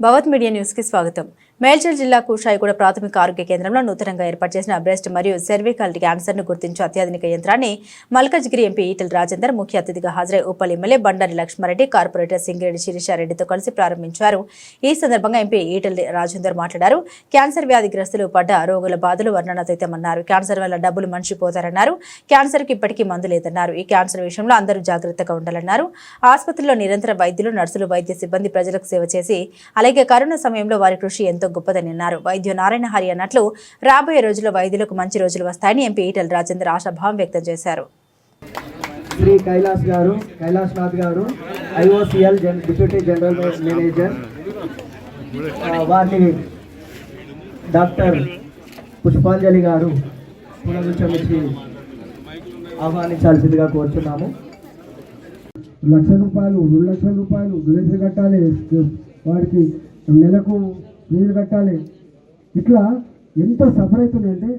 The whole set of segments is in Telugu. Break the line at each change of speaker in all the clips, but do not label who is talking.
భవత్ మీడియా న్యూస్కి స్వాగతం. మేల్చల్ జిల్లా కూషాయిగూడ ప్రాథమిక ఆరోగ్య కేంద్రంలో నూతనంగా ఏర్పాటు చేసిన బ్రెస్ట్ మరియు సెర్వికల్ క్యాన్సర్ను గుర్తించే అత్యాధునిక యంత్రాన్ని మల్కజ్గిరి ఎంపీ ఈటల్ రాజేందర్ ముఖ్య అతిథిగా హాజరై ఉప్పల్ ఎమ్మెల్యే బండారి లక్ష్మారెడ్డి కార్పొరేటర్ సింగిరెడ్డి శిరీషారెడ్డితో కలిసి ప్రారంభించారు. ఈ సందర్భంగా ఎంపీ ఈటల్ రాజేందర్ మాట్లాడారు. క్యాన్సర్ వ్యాధిగ్రస్తులు పడ్డ రోగుల బాధలు వర్ణనాతీతమన్నారు క్యాన్సర్ వల్ల డబ్బులు మనిషిపోతారన్నారు క్యాన్సర్కి ఇప్పటికీ మందు లేదన్నారు. ఈ క్యాన్సర్ విషయంలో అందరూ జాగ్రత్తగా ఉండాలన్నారు. ఆసుపత్రిలో నిరంతర వైద్యులు నర్సులు వైద్య సిబ్బంది ప్రజలకు సేవ చేసి అలాగే కరోనా సమయంలో వారి కృషి ఎంతో గొప్పదని అన్నారు. వైద్యు నారాయణ హరి అన్నట్లు రాబోయే రోజుల్లో వైద్యులకు మంచి రోజులు వస్తాయని ఎంపీ ఈటెల రాజేందర్ ఆశాభావం వ్యక్తం చేశారు.
శ్రీ కైలాస్ గారు కైలాస్ నాథ్ గారు ఐఓసిఎల్ జన్ డిప్యూటీ జనరల్ మేనేజర్ వారిని డాక్టర్ పుష్పాంజలి గారు పునరుచ్చమించి ఆహ్వానించాల్సిందిగా కోరుచున్నాము.
లక్ష రూపాయలు రెండు లక్షల రూపాయలు దురేసులు కట్టాలి. వాడికి నెలకు నీళ్ళు కట్టాలి. ఇట్లా ఎంత సఫర్ అవుతుందంటే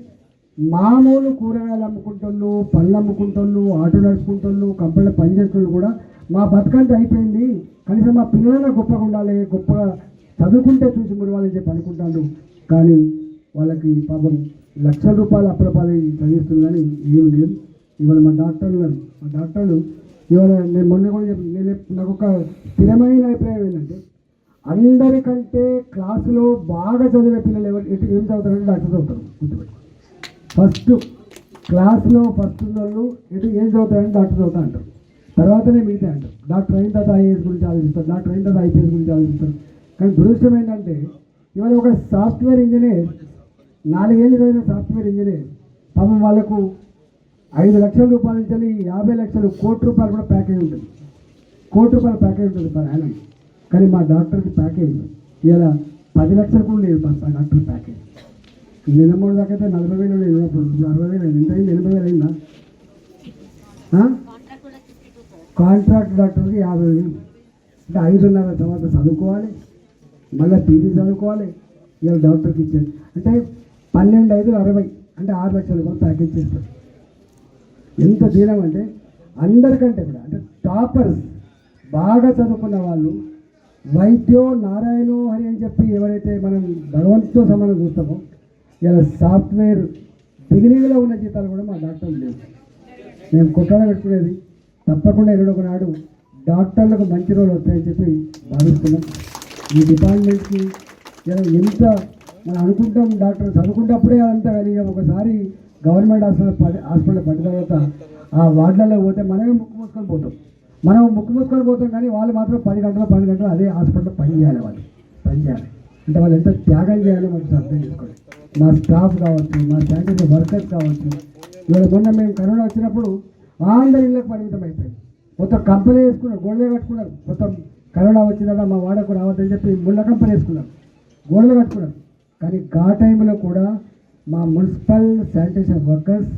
మామూలు కూరగాయలు అమ్ముకుంటున్నాను పళ్ళు అమ్ముకుంటోళ్ళు ఆటో నడుపుకుంటోళ్ళు కంపెనీలో పనిచేస్తున్నారు కూడా మా బతకంటే అయిపోయింది. కనీసం మా పిల్లలైనా గొప్పగా ఉండాలి గొప్పగా చదువుకుంటే చూసి మురవాలని చెప్పి అనుకుంటాను కానీ వాళ్ళకి పాపం లక్షల రూపాయలు అప్పులపాలు చదివిస్తుంది కానీ ఏం లేదు. ఇవాళ మా డాక్టర్లు మా డాక్టర్లు ఇవాళ నేను మొన్న కూడా నేను నాకు ఒక స్థిరమైన అభిప్రాయం ఏంటంటే అందరికంటే క్లాసులో బాగా చదివే పిల్లలు ఎవరు ఎటు- ఏం చదువుతారంటే డాక్టర్ చదువుతారు. గుర్తుపెట్టుకో. ఫస్ట్ క్లాస్లో ఫస్ట్ ఉన్న వాళ్ళు ఎటు ఏం చదువుతారంటే డాక్టర్ చదువుతా అంటారు. తర్వాతనే మిగతా అంటారు. డాక్టర్ అయిన తర్వాత ఐఏఎస్ గురించి ఆలోచిస్తారు. డాక్టర్ అయిన తర్వాత ఐపీఎస్ గురించి ఆలోచిస్తారు. కానీ దురదృష్టం ఏంటంటే ఇవాళ ఒక సాఫ్ట్వేర్ ఇంజనీర్ నాలుగేళ్ళు చదివిన సాఫ్ట్వేర్ ఇంజనీర్ పాపం వాళ్ళకు ఐదు లక్షల రూపాయల నుంచి యాభై లక్షలు కోటి రూపాయలు కూడా ప్యాకేజ్ ఉంటుంది. కోటి రూపాయల ప్యాకేజ్ ఉంటుంది పర్ యానం కానీ మా డాక్టర్కి ప్యాకేజ్ ఇలా పది లక్షలు కూడా లేదు మా డాక్టర్ ప్యాకేజ్. నిన్న మూడు దాకా అయితే నలభై వేలు లేదు ఇప్పుడు అరవై వేలు అయింది. ఎంత అయింది ఎనభై వేలు అయిందా? కాంట్రాక్ట్ డాక్టర్కి యాభై వేలు. అంటే ఐదున్నర తర్వాత చదువుకోవాలి మళ్ళీ పీజీ చదువుకోవాలి ఇలా డాక్టర్కి ఇచ్చేది. అంటే పన్నెండు ఐదు అరవై అంటే ఆరు లక్షల కూడా ప్యాకేజ్ చేస్తారు. ఎంత దీనం అంటే అందరికంటే కూడా అంటే టాపర్స్ బాగా చదువుకున్న వాళ్ళు వైద్యో నారాయణో అని అని చెప్పి ఎవరైతే మనం భగవంతుతో సమానం చూస్తామో ఇలా సాఫ్ట్వేర్ బిగినింగ్లో ఉన్న జీతాలు కూడా మా డాక్టర్లు లేవు. మేము కుట్రలు పెట్టుకునేది తప్పకుండా ఎన్నడో నాడు డాక్టర్లకు మంచి రోజులు వస్తాయని చెప్పి భావిస్తున్నాం. ఈ డిపార్ట్మెంట్కి ఇలా ఎంత మనం అనుకుంటాం డాక్టర్ చదువుకుంటప్పుడే అంతా కానీ ఇక ఒకసారి గవర్నమెంట్ హాస్పిటల్ హాస్పిటల్ పడిన తర్వాత ఆ వార్డులలో పోతే మనమే ముక్కు మూసుకొని పోతాం. మనం ముక్కు మూసుకొని పోతాం కానీ వాళ్ళు మాత్రం పది గంటలు పది గంటలు అదే హాస్పిటల్లో పని చేయాలి వాళ్ళు. పని చేయాలి. అంటే వాళ్ళు ఎంత త్యాగం చేయాలో మనకు అర్థం చేసుకోండి మా స్టాఫ్ కావచ్చు మా శానిటరీ వర్కర్స్ కావచ్చు. ఇవాళ మొన్న మేము కరోనా వచ్చినప్పుడు అందరి ఇళ్ళకి పరిమితం అయిపోయింది. మొత్తం కంపెనీ వేసుకున్నారు గోడలే కట్టుకున్నారు మొత్తం కరోనా వచ్చిందా మా వాడకు రావద్దని చెప్పి ముళ్ళ కంపెనీ వేసుకున్నాం గోడలు కట్టుకున్నాం కానీ గా టైంలో కూడా మా మున్సిపల్ శానిటేషన్ వర్కర్స్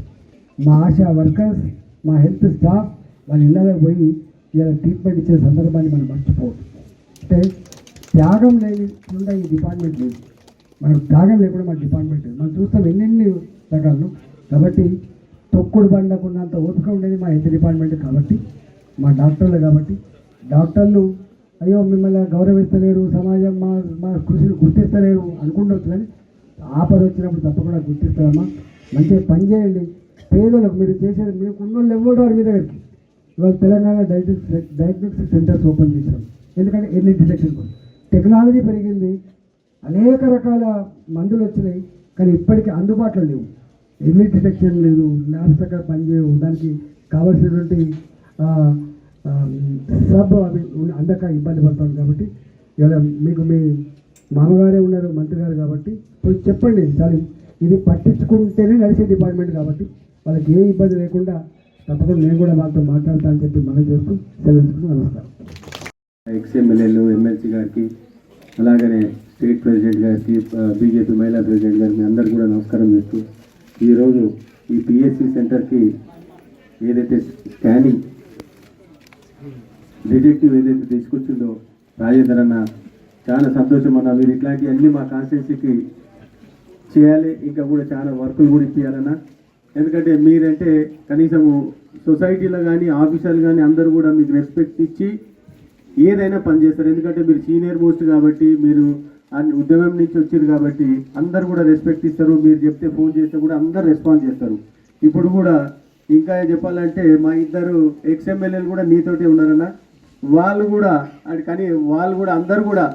మా ఆశా వర్కర్స్ మా హెల్త్ స్టాఫ్ వాళ్ళ ఇళ్ళలో పోయి ఇలా ట్రీట్మెంట్ ఇచ్చే సందర్భాన్ని మనం మర్చిపోవద్దు. అంటే త్యాగం లేని ఉండే ఈ డిపార్ట్మెంట్ లేదు. మనం త్యాగం లేకుండా మన డిపార్ట్మెంట్ లేదు. మనం చూస్తాం ఎన్నెన్ని రకాలు. కాబట్టి తొక్కుడు బండకున్నంత ఓపిక ఉండేది మా హెల్త్ డిపార్ట్మెంట్ కాబట్టి మా డాక్టర్లు కాబట్టి. డాక్టర్లు అయ్యో మిమ్మల్ని గౌరవిస్తలేరు సమాజం మా మా కృషిని గుర్తిస్తలేరు అనుకుండవచ్చు కానీ ఆపద వచ్చినప్పుడు తప్పకుండా గుర్తిస్తారమ్మా. మంచిగా పని చేయండి. పేదలకు మీరు చేసేది మీకు ఉన్న వాళ్ళు ఎవరు రారు మీ దగ్గరికి? ఇవాళ Telangana diagnostic diagnostic centres open చేశాం. ఎందుకంటే ఎర్లీ డిటెక్షన్ కోసం. టెక్నాలజీ పెరిగింది. అనేక రకాల మందులు వచ్చినాయి కానీ ఇప్పటికీ అందుబాటులో లేవు. ఎర్లీ డిటెక్షన్ లేదు ల్యాబ్స్ అక్కడ పనిచేయవు. దానికి కావాల్సినటువంటి సబ్ అవి అందక ఇబ్బంది పడతాం కాబట్టి ఇలా మీకు మీ మామగారే ఉన్నారు మంత్రి గారు కాబట్టి ఇప్పుడు చెప్పండి. చాలు ఇది పట్టించుకుంటేనే నడిచే డిపార్ట్మెంట్ కాబట్టి వాళ్ళకి ఏ ఇబ్బంది లేకుండా తప్పకుండా నేను కూడా వాళ్ళతో మాట్లాడతా అని చెప్పి మనం చేస్తూ సెలవు నమస్కారం.
ఎక్స్ ఎమ్మెల్యేలు ఎమ్మెల్సీ గారికి అలాగనే స్టేట్ ప్రెసిడెంట్ గారికి బీజేపీ మహిళా ప్రెసిడెంట్ గారికి అందరు కూడా నమస్కారం చేస్తూ ఈరోజు ఈ పిఎస్సి సెంటర్కి ఏదైతే స్కానింగ్ డిటెక్టివ్ ఏదైతే తీసుకొచ్చిందో రాజేందర్ అన్న చాలా సంతోషం అన్న మీరు ఇట్లాంటివన్నీ మా కాన్స్టిట్యున్సీకి చేయాలి ఇంకా కూడా చాలా వర్కులు కూడా ఇప్పించాలన్నా ఎందుకంటే మీరంటే కనీసము సొసైటీలో కానీ ఆఫీసర్లు కానీ అందరూ కూడా మీకు రెస్పెక్ట్ ఇచ్చి ఏదైనా పని చేస్తారు. ఎందుకంటే మీరు సీనియర్ మోస్ట్ కాబట్టి మీరు అన్ని ఉద్యమం నుంచి వచ్చారు కాబట్టి అందరు కూడా రెస్పెక్ట్ ఇస్తారు. మీరు చెప్తే ఫోన్ చేస్తే కూడా అందరు రెస్పాన్స్ చేస్తారు. ఇప్పుడు కూడా ఇంకా చెప్పాలంటే మా ఇద్దరు ఎక్స్ఎమ్మెల్యేలు కూడా నీతోటే ఉన్నారన్న. వాళ్ళు కూడా అది కానీ వాళ్ళు కూడా అందరు కూడా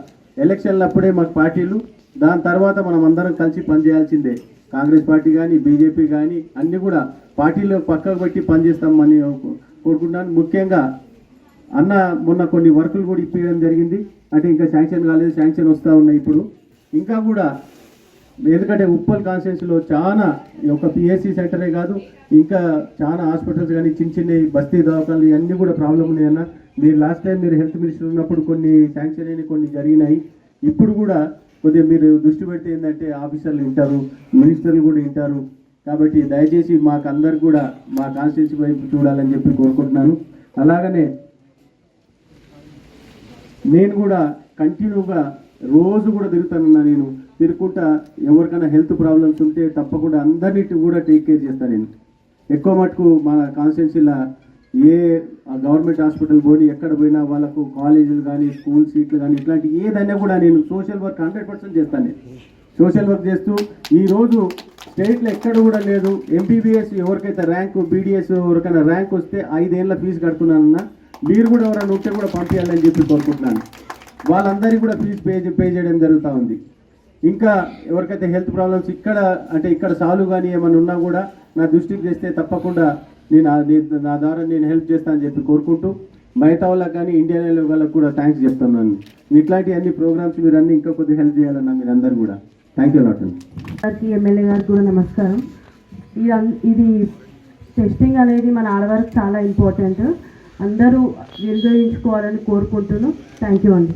ఎలక్షన్లు అప్పుడే మాకు పార్టీలు. దాని తర్వాత మనం అందరం కలిసి పనిచేయాల్సిందే కాంగ్రెస్ పార్టీ కానీ బీజేపీ కానీ అన్నీ కూడా పార్టీలో పక్కకు పెట్టి పనిచేస్తామని కోరుకుంటున్నాను. ముఖ్యంగా అన్న మొన్న కొన్ని వర్కులు కూడా ఇప్పించడం జరిగింది. అంటే ఇంకా శాంక్షన్ కాలేదు శాంక్షన్ వస్తూ ఉన్నాయి ఇప్పుడు. ఇంకా కూడా ఎందుకంటే ఉప్పల్ కాన్స్టిట్యూన్సీలో చాలా ఒక పిఎస్సి సెంటరే కాదు ఇంకా చాలా హాస్పిటల్స్ కానీ చిన్న చిన్న బస్తీ దవాఖాలు ఇవన్నీ కూడా ప్రాబ్లం ఉన్నాయన్న మీరు లాస్ట్ టైం మీరు హెల్త్ మినిస్టర్ ఉన్నప్పుడు కొన్ని శాంక్షన్ అయిన కొన్ని జరిగినాయి. ఇప్పుడు కూడా కొద్దిగా మీరు దృష్టి పెడితే ఏంటంటే ఆఫీసర్లు వింటారు మినిస్టర్లు కూడా వింటారు. కాబట్టి దయచేసి మాకు అందరు కూడా మా కాన్స్టిట్యూన్సీ వైపు చూడాలని చెప్పి కోరుకుంటున్నాను. అలాగనే నేను కూడా కంటిన్యూగా రోజు కూడా తిరుగుతానన్నా నేను. తిరుగుకుంటా ఎవరికైనా హెల్త్ ప్రాబ్లమ్స్ ఉంటే తప్పకుండా అందరినీ కూడా టేక్ కేర్ చేస్తాను నేను. ఎక్కువ మటుకు మా కాన్స్టిట్యున్సీలో ఏ గవర్నమెంట్ హాస్పిటల్ పోయి ఎక్కడ పోయినా వాళ్ళకు కాలేజీలు కానీ స్కూల్ సీట్లు కానీ ఇట్లాంటి ఏదైనా కూడా నేను సోషల్ వర్క్ హండ్రెడ్ పర్సెంట్ చేస్తాను. సోషల్ వర్క్ చేస్తూ ఈరోజు స్టేట్లో ఎక్కడ కూడా లేదు. ఎంపీబీఎస్ ఎవరికైతే ర్యాంకు బీడీఎస్ ఎవరికైనా ర్యాంక్ వస్తే ఐదేళ్ళ ఫీజు కడుతున్నానన్నా మీరు కూడా ఎవరైనా ఉంటే కూడా పంపించాలని చెప్పి కోరుకుంటున్నాను. వాళ్ళందరికీ కూడా ఫీజు పే పే చేయడం జరుగుతూ ఉంది. ఇంకా ఎవరికైతే హెల్త్ ప్రాబ్లమ్స్ ఇక్కడ అంటే ఇక్కడ సాల్వ్ కానీ ఏమైనా ఉన్నా కూడా నా దృష్టికి తెస్తే తప్పకుండా నేను నీ- నా ద్వారా నేను హెల్ప్ చేస్తానని చెప్పి కోరుకుంటూ మిగతా వాళ్ళకి కానీ ఇండియన్ రైల్వే వాళ్ళకి కూడా థ్యాంక్స్ చెప్తున్నాను. ఇట్లాంటి అన్ని ప్రోగ్రామ్స్ మీరు అన్ని ఇంకా కొద్దిగా హెల్ప్ చేయాలన్నా మీరు అందరు కూడా థ్యాంక్ యూ లాట్
గారికి ఎమ్మెల్యే గారికి కూడా నమస్కారం. ఇది అన్- ఇది టెస్టింగ్ అనేది మన ఆడవారికి చాలా ఇంపార్టెంట్ అందరూ నిర్వహించుకోవాలని కోరుకుంటున్నాను థ్యాంక్ యూ అండి